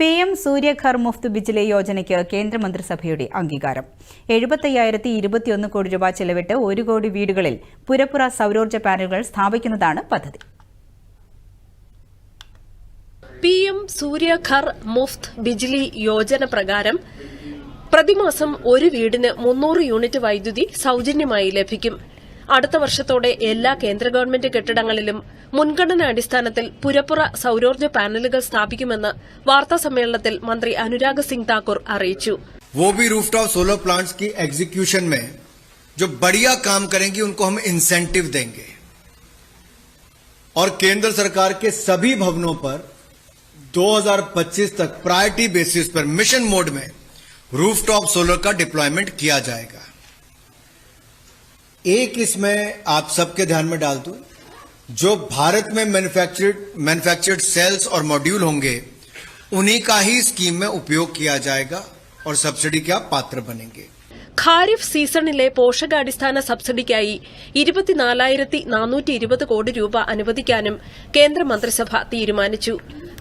P M Surya Ghar Muft Bijli യോജനയ്ക്ക് കേന്ദ്രമന്ത്രിസഭയുടെ അംഗീകാരം. എഴുപത്തയ്യായിരത്തി ഇരുപത്തിയൊന്ന് കോടി രൂപ ചെലവിട്ട് ഒരു കോടി വീടുകളിൽ പുരപ്പുറ സൌരോർജ പാനലുകൾ സ്ഥാപിക്കുന്നതാണ് പദ്ധതി. പി എം സൂര്യഘർ മുഫ്ത് ബിജ്ലി യോജന പ്രകാരം പ്രതിമാസം ഒരു വീടിന് മുന്നൂറ് യൂണിറ്റ് വൈദ്യുതി സൌജന്യമായി ലഭിക്കും. അടുത്ത വർഷത്തോടെ എല്ലാ കേന്ദ്ര ഗവൺമെന്റ് കെട്ടിടങ്ങളിലും മുൻഗണനാ അടിസ്ഥാനത്തിൽ പുരപ്പുറ സൌരോർജ്ജ പാനലുകൾ സ്ഥാപിക്കുമെന്ന് വാർത്താസമ്മേളനത്തിൽ മന്ത്രി അനുരാഗ് സിംഗ് താക്കൂർ അറിയിച്ചു वो भी रूफटॉप सोलर प्लांट्स की एग्जीक्यूशन में जो बढ़िया काम करेंगी उनको हम इंसेंटिव देंगे और केंद्र सरकार के सभी भवनों पर 2025 तक प्रायोरिटी बेसिस पर मिशन मोड में रूफटॉप सोलर का डिप्लॉयमेंट किया जाएगा एक इसमें आप सबके ध्यान में डाल दूं जो भारत में मैन्युफैक्चर्ड मैन्युफैक्चर्ड सेल्स और मॉड्यूल होंगे उन्हीं का ही स्कीम में उपयोग किया जाएगा और सब्सिडी के आप पात्र बनेंगे ഖാരിഫ് സീസണിലെ പോഷകാടിസ്ഥാന സബ്സിഡിക്കായി ഇരുപത്തിനാലായിരത്തി നാനൂറ്റി ഇരുപത് കോടി രൂപ അനുവദിക്കാനും കേന്ദ്രമന്ത്രിസഭ തീരുമാനിച്ചു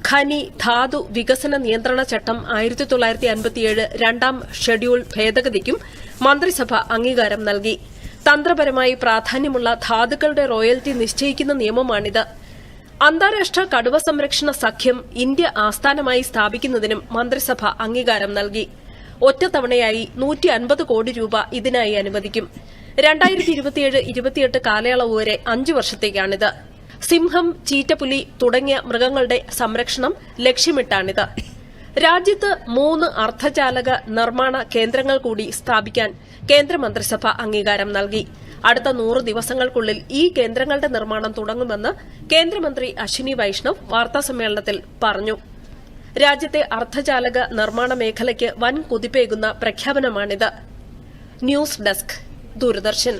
ഖനി ധാതു വികസന നിയന്ത്രണ ചട്ടം ആയിരത്തി തൊള്ളായിരത്തി അൻപത്തിയേഴ് രണ്ടാം ഷെഡ്യൂൾ ഭേദഗതിക്കും മന്ത്രിസഭ അംഗീകാരം നൽകി തന്ത്രപരമായി പ്രാധാന്യമുള്ള ധാതുക്കളുടെ റോയൽറ്റി നിശ്ചയിക്കുന്ന നിയമമാണിത്. അന്താരാഷ്ട്ര കടുവ സംരക്ഷണ സഖ്യം ഇന്ത്യ ആസ്ഥാനമായി സ്ഥാപിക്കുന്നതിനും മന്ത്രിസഭ അംഗീകാരം നൽകി. ഒറ്റത്തവണയായി നൂറ്റി അൻപത് കോടി രൂപ ഇതിനായി അനുവദിക്കും. രണ്ടായിരത്തി ഇരുപത്തിയേഴ് ഇരുപത്തിയെട്ട് കാലയളവ് വരെ അഞ്ചു വർഷത്തേക്കാണിത്. സിംഹം ചീറ്റപ്പുലി തുടങ്ങിയ മൃഗങ്ങളുടെ സംരക്ഷണം ലക്ഷ്യമിട്ടാണിത്. രാജ്യത്ത് മൂന്ന് അർദ്ധചാലക നിർമ്മാണ കേന്ദ്രങ്ങൾ കൂടി സ്ഥാപിക്കാൻ കേന്ദ്രമന്ത്രിസഭ അംഗീകാരം നൽകി. അടുത്ത നൂറ് ദിവസങ്ങൾക്കുള്ളിൽ ഈ കേന്ദ്രങ്ങളുടെ നിർമ്മാണം തുടങ്ങുമെന്ന് കേന്ദ്രമന്ത്രി അശ്വിനി വൈഷ്ണവ് വാർത്താസമ്മേളനത്തിൽ പറഞ്ഞു. രാജ്യത്തെ അർദ്ധചാലക നിർമ്മാണ മേഖലയ്ക്ക് വൻ കുതിപ്പേകുന്ന പ്രഖ്യാപനമാണിത്. News desk Doordarshan.